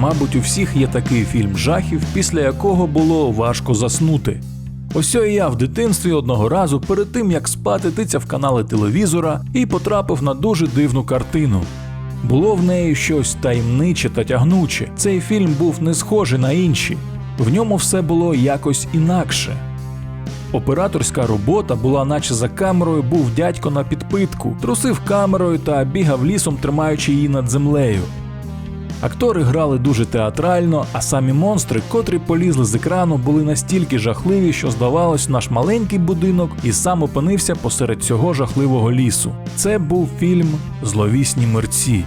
Мабуть, у всіх є такий фільм жахів, після якого було важко заснути. Ось і я в дитинстві одного разу перед тим як спати тицяв канали телевізора і потрапив на дуже дивну картину. Було в неї щось таємниче та тягнуче. Цей фільм був не схожий на інші. В ньому все було якось інакше. Операторська робота була, наче за камерою був дядько на підпитку, трусив камерою та бігав лісом, тримаючи її над землею. Актори грали дуже театрально, а самі монстри, котрі полізли з екрану, були настільки жахливі, що здавалось, наш маленький будинок і сам опинився посеред цього жахливого лісу. Це був фільм Зловісні мерці.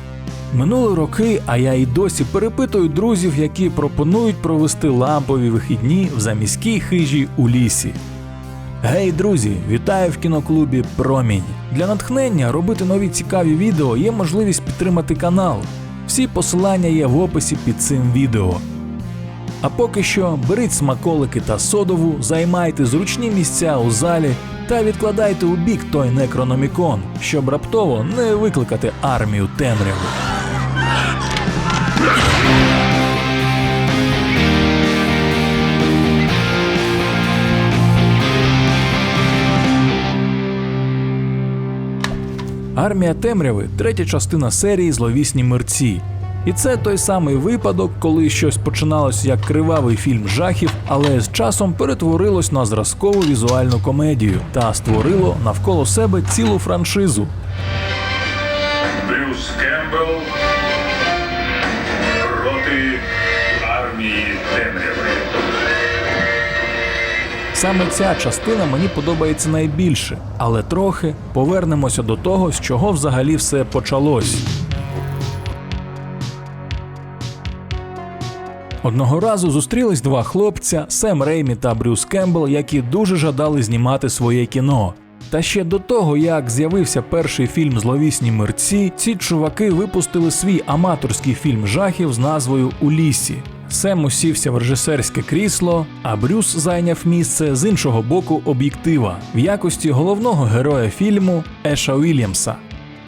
Минули роки, а я і досі перепитую друзів, які пропонують провести лампові вихідні в заміській хижі у лісі. Гей, друзі, вітаю в кіноклубі Промінь. Для натхнення робити нові цікаві відео є можливість підтримати канал. Всі посилання є в описі під цим відео. А поки що беріть смаколики та содову, займайте зручні місця у залі та відкладайте у бік той некрономікон, щоб раптово не викликати армію темряви. Армія темряви третя частина серії Зловісні мерці. І це той самий випадок, коли щось починалось як кривавий фільм жахів, але з часом перетворилось на зразкову візуальну комедію та створило навколо себе цілу франшизу. Брюс Саме ця частина мені подобається найбільше, але трохи повернемося до того, з чого взагалі все почалось. Одного разу зустрілись два хлопця Сем Реймі та Брюс Кембл, які дуже жадали знімати своє кіно. Та ще до того, як з'явився перший фільм Зловісні мерці, ці чуваки випустили свій аматорський фільм жахів з назвою У лісі. Сем усівся в режисерське крісло, а Брюс зайняв місце з іншого боку об'єктива в якості головного героя фільму Еша Уільямса.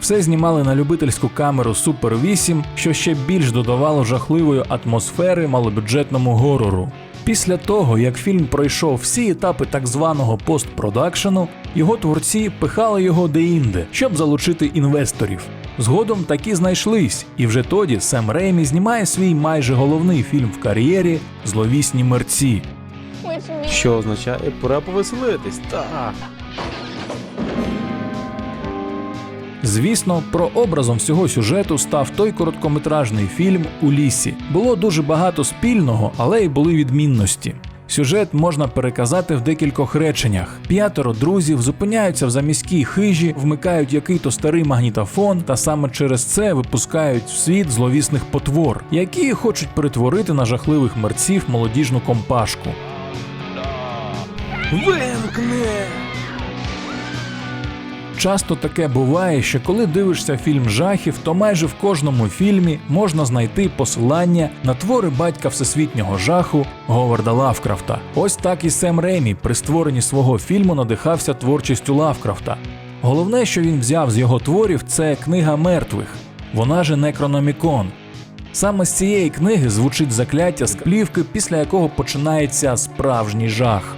Все знімали на любительську камеру Super 8, що ще більш додавало жахливої атмосфери малобюджетному горору. Після того, як фільм пройшов всі етапи так званого постпродакшену, його творці пихали його деінде, щоб залучити інвесторів. Згодом такі знайшлись, і вже тоді Сем Реймі знімає свій майже головний фільм в кар'єрі Зловісні мерці. Що означає пора повеселитись. Так. Звісно, прообразом всього сюжету став той короткометражний фільм у лісі. Було дуже багато спільного, але й були відмінності. Сюжет можна переказати в декількох реченнях. П'ятеро друзів зупиняються в заміській хижі, вмикають який-то старий магнітофон, та саме через це випускають в світ зловісних потвор, які хочуть перетворити на жахливих мерців молодіжну компашку. Вимкни! Часто таке буває, що коли дивишся фільм жахів, то майже в кожному фільмі можна знайти посилання на твори батька всесвітнього жаху Говарда Лавкрафта. Ось так і Сем Реймі при створенні свого фільму надихався творчістю Лавкрафта. Головне, що він взяв з його творів, це книга мертвих, вона же Некрономікон. Саме з цієї книги звучить закляття з плівки, після якого починається справжній жах.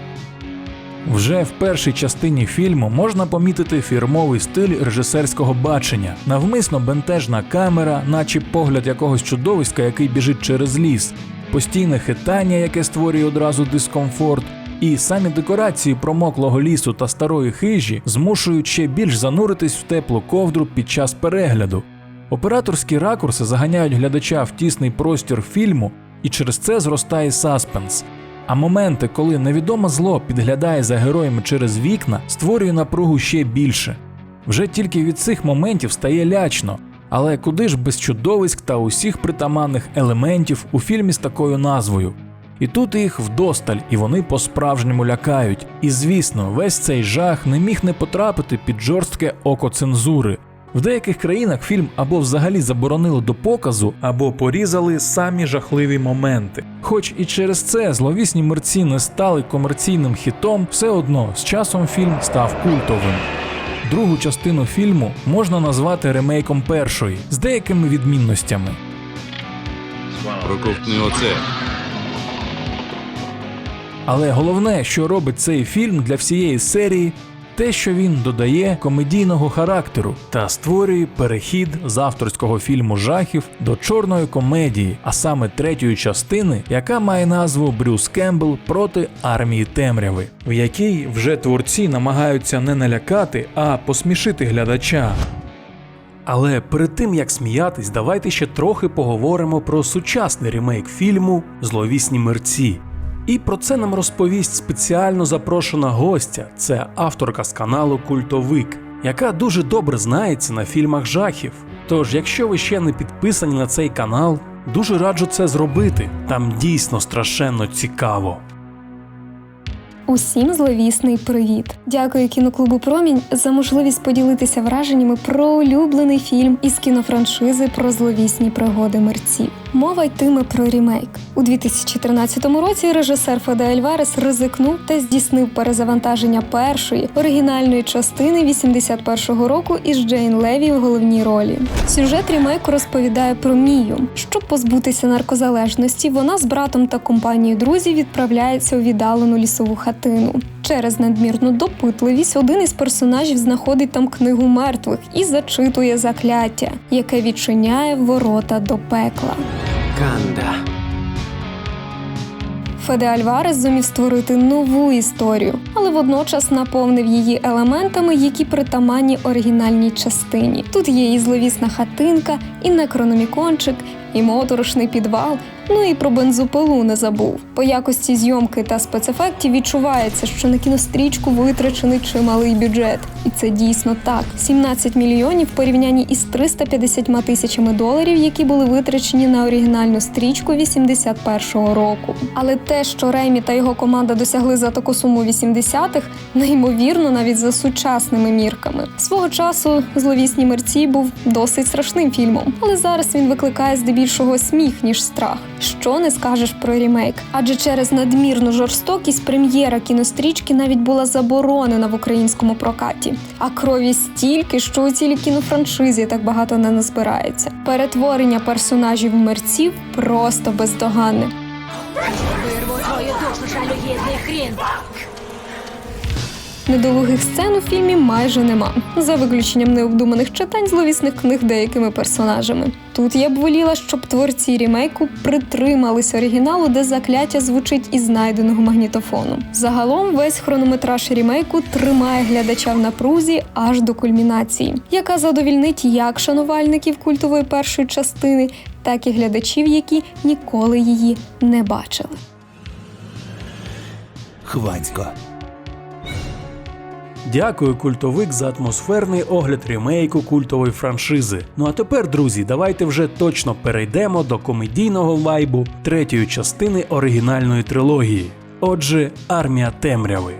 Вже в першій частині фільму можна помітити фірмовий стиль режисерського бачення, навмисно бентежна камера, наче погляд якогось чудовиська, який біжить через ліс, постійне хитання, яке створює одразу дискомфорт, і самі декорації промоклого лісу та старої хижі змушують ще більш зануритись в теплу ковдру під час перегляду. Операторські ракурси заганяють глядача в тісний простір фільму, і через це зростає саспенс. А моменти, коли невідоме зло підглядає за героями через вікна, створює напругу ще більше. Вже тільки від цих моментів стає лячно. Але куди ж без чудовиськ та усіх притаманних елементів у фільмі з такою назвою? І тут їх вдосталь, і вони по-справжньому лякають. І звісно, весь цей жах не міг не потрапити під жорстке око цензури. В деяких країнах фільм або взагалі заборонили до показу, або порізали самі жахливі моменти. Хоч і через це зловісні мерці не стали комерційним хітом, все одно з часом фільм став культовим. Другу частину фільму можна назвати ремейком першої з деякими відмінностями. Проковтни оце. Але головне, що робить цей фільм для всієї серії, те, що він додає комедійного характеру та створює перехід з авторського фільму жахів до чорної комедії, а саме третьої частини, яка має назву Брюс Кембл проти армії темряви, в якій вже творці намагаються не налякати, а посмішити глядача. Але перед тим як сміятись, давайте ще трохи поговоримо про сучасний ремейк фільму Зловісні мерці. І про це нам розповість спеціально запрошена гостя. Це авторка з каналу Культовик, яка дуже добре знається на фільмах жахів. Тож, якщо ви ще не підписані на цей канал, дуже раджу це зробити. Там дійсно страшенно цікаво. Усім зловісний привіт! Дякую кіноклубу Промінь за можливість поділитися враженнями про улюблений фільм із кінофраншизи про зловісні пригоди мерців. Мова йтиме про рімейк. У 2013 році режисер Феде Альварес ризикнув та здійснив перезавантаження першої оригінальної частини 81-го року із Джейн Леві в головній ролі. Сюжет рімейку розповідає про Мію. Щоб позбутися наркозалежності, вона з братом та компанією друзів відправляється у віддалену лісову хатину. Через надмірну допитливість один із персонажів знаходить там книгу мертвих і зачитує закляття, яке відчиняє ворота до пекла. Канда. Феде Альварес зумів створити нову історію, але водночас наповнив її елементами, які притаманні оригінальній частині. Тут є і зловісна хатинка, і некрономікончик, і моторошний підвал. Ну і про бензопилу не забув. По якості зйомки та спецефектів відчувається, що на кінострічку витрачений чималий бюджет. І це дійсно так: 17 мільйонів в порівнянні із 350 тисячами доларів, які були витрачені на оригінальну стрічку 81-го року. Але те, що Ремі та його команда досягли за таку суму 80-х, неймовірно навіть за сучасними мірками. Свого часу зловісні мерці був досить страшним фільмом, але зараз він викликає здебільшого сміх ніж страх. Що не скажеш про рімейк? Адже через надмірну жорстокість прем'єра кінострічки навіть була заборонена в українському прокаті. А крові стільки, що у цілій кінофраншизі так багато не назбирається. Перетворення персонажів мерців просто бездоганне. Вирву твою душу, жалюгідний хрін! Недолугих сцен у фільмі майже нема, за виключенням необдуманих читань зловісних книг деякими персонажами. Тут я б воліла, щоб творці рімейку притримались оригіналу, де закляття звучить із знайденого магнітофону. Загалом весь хронометраж рімейку тримає глядача в напрузі аж до кульмінації, яка задовільнить як шанувальників культової першої частини, так і глядачів, які ніколи її не бачили. Хвансько. Дякую, культовик, за атмосферний огляд ремейку культової франшизи. Ну а тепер, друзі, давайте вже точно перейдемо до комедійного вайбу третьої частини оригінальної трилогії. Отже, армія темряви.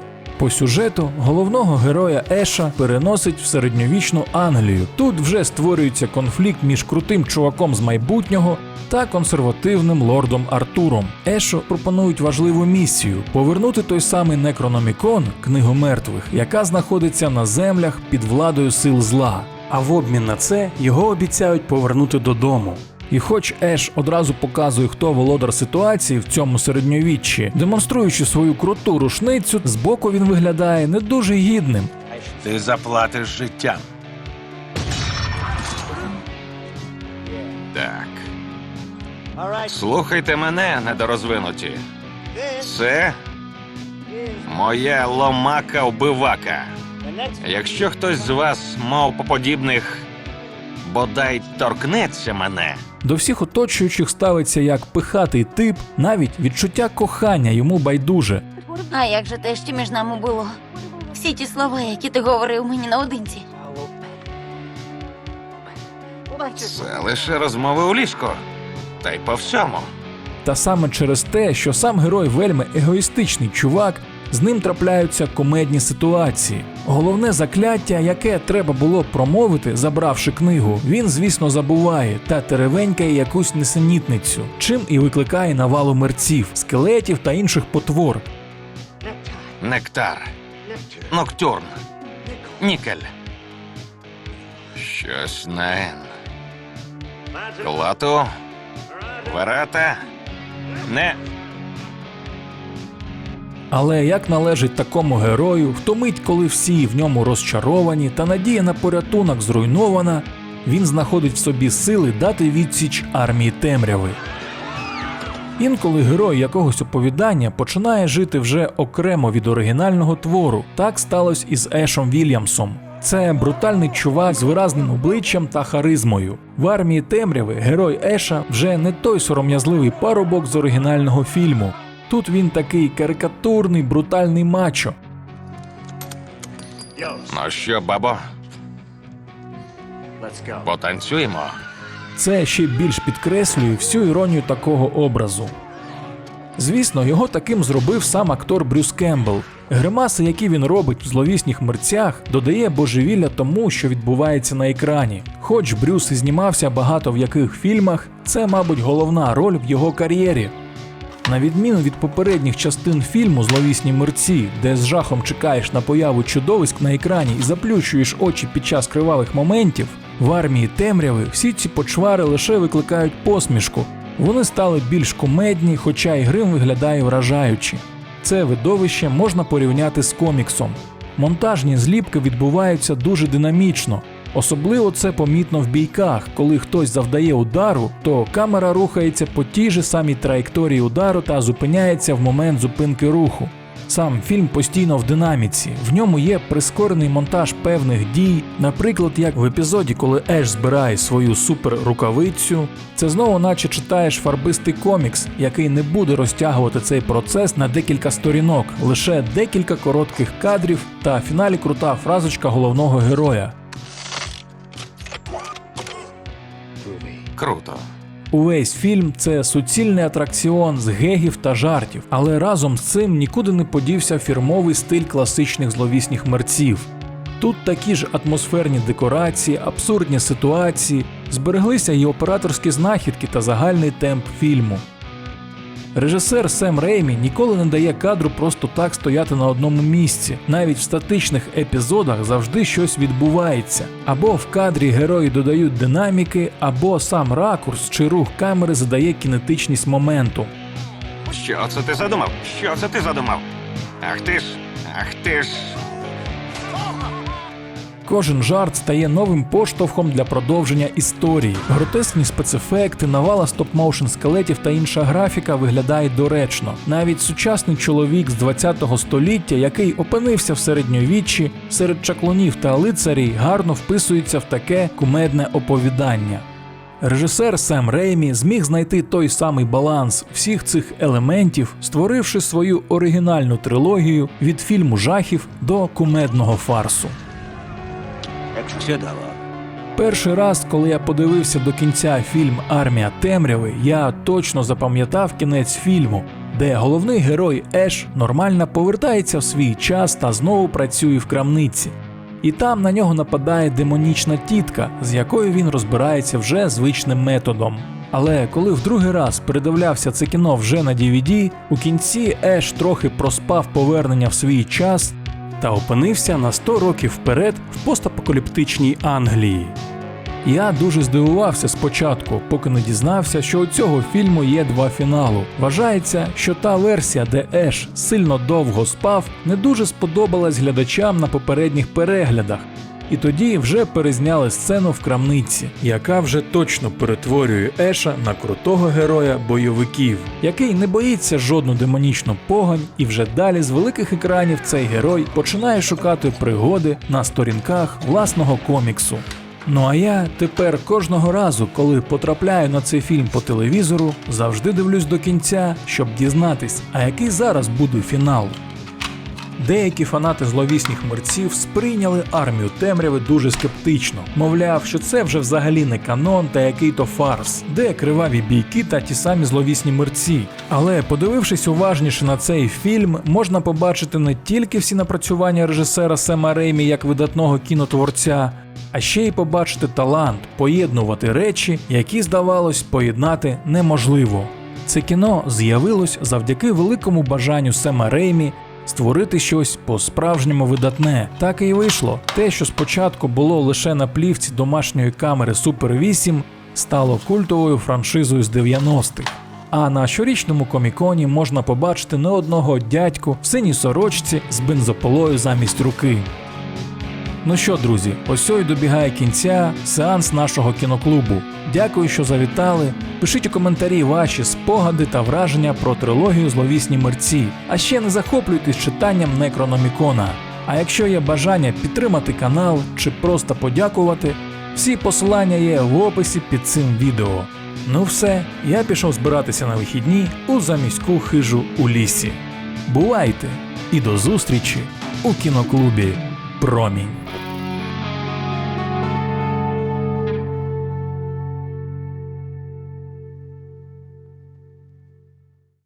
По сюжету головного героя Еша переносить в середньовічну Англію. Тут вже створюється конфлікт між крутим чуваком з майбутнього та консервативним лордом Артуром. Ешу пропонують важливу місію повернути той самий Некрономікон, книгу мертвих, яка знаходиться на землях під владою сил зла. А в обмін на це його обіцяють повернути додому. І хоч Еш одразу показує, хто володар ситуації в цьому середньовіччі, демонструючи свою круту рушницю, збоку він виглядає не дуже гідним. Ти заплатиш життям. Так. Слухайте мене, недорозвинуті. Це моя ломака-вбивака. Якщо хтось з вас мав подібних бодай торкнеться мене, До всіх оточуючих ставиться як пихатий тип, навіть відчуття кохання йому байдуже. А як же те, що між нами було? Всі ті слова, які ти говорив мені наодинці. це лише розмови у ліжко. Та й по всьому. Та саме через те, що сам герой вельми егоїстичний чувак, з ним трапляються комедні ситуації. Головне закляття, яке треба було промовити, забравши книгу, він, звісно, забуває та теревенькає якусь несенітницю, чим і викликає навалу мерців, скелетів та інших потвор. Нектар. Ноктюрн. Нікель. Щось на Н. Клато. Ворота. Не. Але як належить такому герою, в ту мить, коли всі в ньому розчаровані та надія на порятунок зруйнована, він знаходить в собі сили дати відсіч армії темряви. Інколи герой якогось оповідання починає жити вже окремо від оригінального твору. Так сталося із Ешом Вільямсом. Це брутальний чувак з виразним обличчям та харизмою. В армії темряви герой Еша вже не той сором'язливий парубок з оригінального фільму. Тут він такий карикатурний, брутальний мачо. Ну що, бабо? Потанцюємо. Це ще більш підкреслює всю іронію такого образу. Звісно, його таким зробив сам актор Брюс Кембл. Гримаси, які він робить в зловісніх мерцях, додає божевілля тому, що відбувається на екрані. Хоч Брюс і знімався багато в яких фільмах, це, мабуть, головна роль в його кар'єрі. На відміну від попередніх частин фільму Зловісні мерці, де з жахом чекаєш на появу чудовиськ на екрані і заплющуєш очі під час кривавих моментів, в армії темряви всі ці почвари лише викликають посмішку. Вони стали більш кумедні, хоча й грим виглядає вражаючи. Це видовище можна порівняти з коміксом. Монтажні зліпки відбуваються дуже динамічно. Особливо це помітно в бійках, коли хтось завдає удару, то камера рухається по тій же самій траєкторії удару та зупиняється в момент зупинки руху. Сам фільм постійно в динаміці. В ньому є прискорений монтаж певних дій, наприклад, як в епізоді, коли Еш збирає свою суперрукавицю. Це знову, наче читаєш фарбистий комікс, який не буде розтягувати цей процес на декілька сторінок, лише декілька коротких кадрів та в фіналі крута фразочка головного героя. Круто. Увесь фільм це суцільний атракціон з гегів та жартів, але разом з цим нікуди не подівся фірмовий стиль класичних зловісних мерців. Тут такі ж атмосферні декорації, абсурдні ситуації, збереглися й операторські знахідки та загальний темп фільму. Режисер Сем Реймі ніколи не дає кадру просто так стояти на одному місці. Навіть в статичних епізодах завжди щось відбувається. Або в кадрі герої додають динаміки, або сам ракурс чи рух камери задає кінетичність моменту. Що це ти задумав? Що це ти задумав? Ах ти ж, ах ти ж. Кожен жарт стає новим поштовхом для продовження історії. Гротескні спецефекти, навала стоп-моушен скелетів та інша графіка виглядають доречно. Навіть сучасний чоловік з 20-го століття, який опинився в середньовіччі, серед чаклунів та лицарів, гарно вписується в таке кумедне оповідання. Режисер Сем Реймі зміг знайти той самий баланс всіх цих елементів, створивши свою оригінальну трилогію від фільму жахів до кумедного фарсу. Чудово. Перший раз, коли я подивився до кінця фільм Армія темряви, я точно запам'ятав кінець фільму, де головний герой Еш нормально повертається в свій час та знову працює в крамниці. І там на нього нападає демонічна тітка, з якою він розбирається вже звичним методом. Але коли в другий раз передивлявся це кіно вже на DVD, у кінці Еш трохи проспав повернення в свій час та опинився на 100 років вперед в постапокаліптичній Англії. Я дуже здивувався спочатку, поки не дізнався, що у цього фільму є два фіналу. Вважається, що та версія, де Еш сильно довго спав, не дуже сподобалась глядачам на попередніх переглядах. І тоді вже перезняли сцену в крамниці, яка вже точно перетворює Еша на крутого героя бойовиків, який не боїться жодну демонічну погань, і вже далі з великих екранів цей герой починає шукати пригоди на сторінках власного коміксу. Ну а я тепер кожного разу, коли потрапляю на цей фільм по телевізору, завжди дивлюсь до кінця, щоб дізнатись, а який зараз буде фінал. Деякі фанати зловісних мерців сприйняли армію темряви дуже скептично, мовляв, що це вже взагалі не канон та який то фарс, де криваві бійки та ті самі зловісні мерці. Але подивившись уважніше на цей фільм, можна побачити не тільки всі напрацювання режисера Сема Реймі як видатного кінотворця, а ще й побачити талант поєднувати речі, які здавалось поєднати неможливо. Це кіно з'явилось завдяки великому бажанню Сема Реймі створити щось по-справжньому видатне. Так і вийшло. Те, що спочатку було лише на плівці домашньої камери Super 8, стало культовою франшизою з 90-х. А на щорічному коміконі можна побачити не одного дядьку в синій сорочці з бензополою замість руки. Ну що, друзі, ось ой добігає кінця сеанс нашого кіноклубу. Дякую, що завітали. Пишіть у коментарі ваші спогади та враження про трилогію Зловісні мерці. А ще не захоплюйтесь читанням Некрономікона. А якщо є бажання підтримати канал чи просто подякувати, всі посилання є в описі під цим відео. Ну все, я пішов збиратися на вихідні у заміську хижу у лісі. Бувайте і до зустрічі у кіноклубі Промінь.